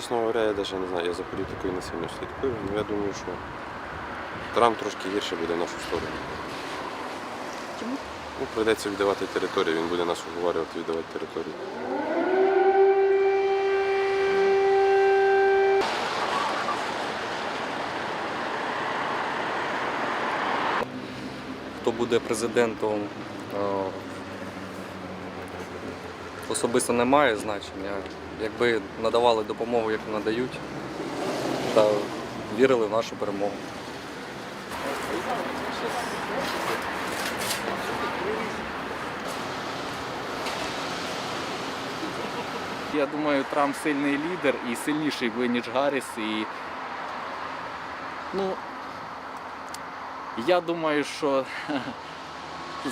чесно говоря, я навіть не знаю, я за політикою не сильно слідкую, але я думаю, що Трамп трошки гірше буде в нашу сторону. Чому? Ну, прийдеться віддавати територію, він буде нас уговорювати віддавати територію. хто буде президентом, е, особисто не має значення. Якби надавали допомогу, яку надають, та вірили в нашу перемогу. Я думаю, Трамп сильний лідер і сильніший би, ніж Гарріс. І, ну, я думаю, що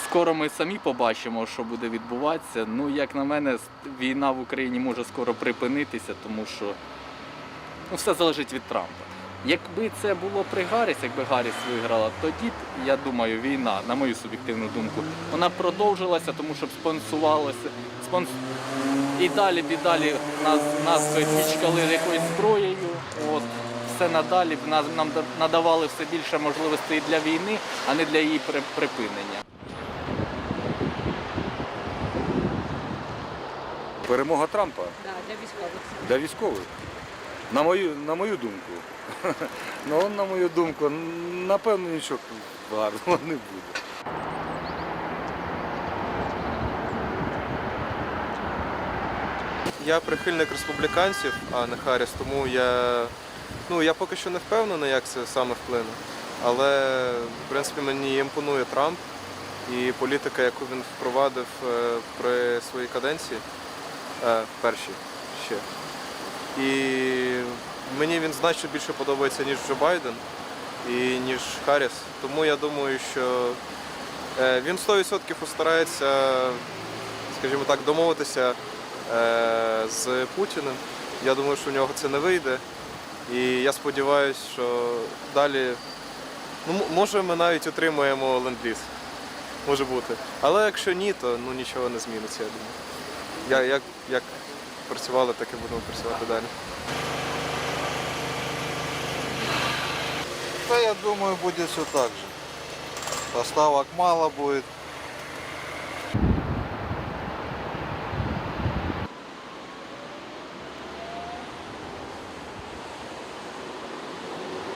скоро ми самі побачимо, що буде відбуватися. Ну, як на мене, війна в Україні може скоро припинитися, тому що ну, все залежить від Трампа. Якби це було при Гарріс, якби Гарріс виграла, тоді, я думаю, війна, на мою суб'єктивну думку, вона продовжилася, тому що спонсувалося. Спонс... І далі б і далі нас, нас би пічкали якоюсь зброєю. От, все надалі нам надавали все більше можливостей для війни, а не для її припинення. Перемога Трампа Да, для військових. для військових. На мою, на мою думку. Ну, на мою думку, напевно, нічого гарного не буде. Я прихильник республіканців, а не Харріс, тому я, ну, я поки що не впевнений, як це саме вплине. Але, в принципі, мені імпонує Трамп і політика, яку він впровадив е, при своїй каденції, е, першій ще. І мені він значно більше подобається, ніж Джо Байден і ніж Харріс. Тому я думаю, що е, він 100% постарається, скажімо так, домовитися е, з Путіним. Я думаю, що в нього це не вийде. І я сподіваюся, що далі, ну, може, ми навіть отримаємо ленд-ліз. Може бути. Але якщо ні, то ну, нічого не зміниться, я думаю. Я, як, як працювали, так і будемо працювати далі. Та я думаю, буде все так же. Поставок мало будет,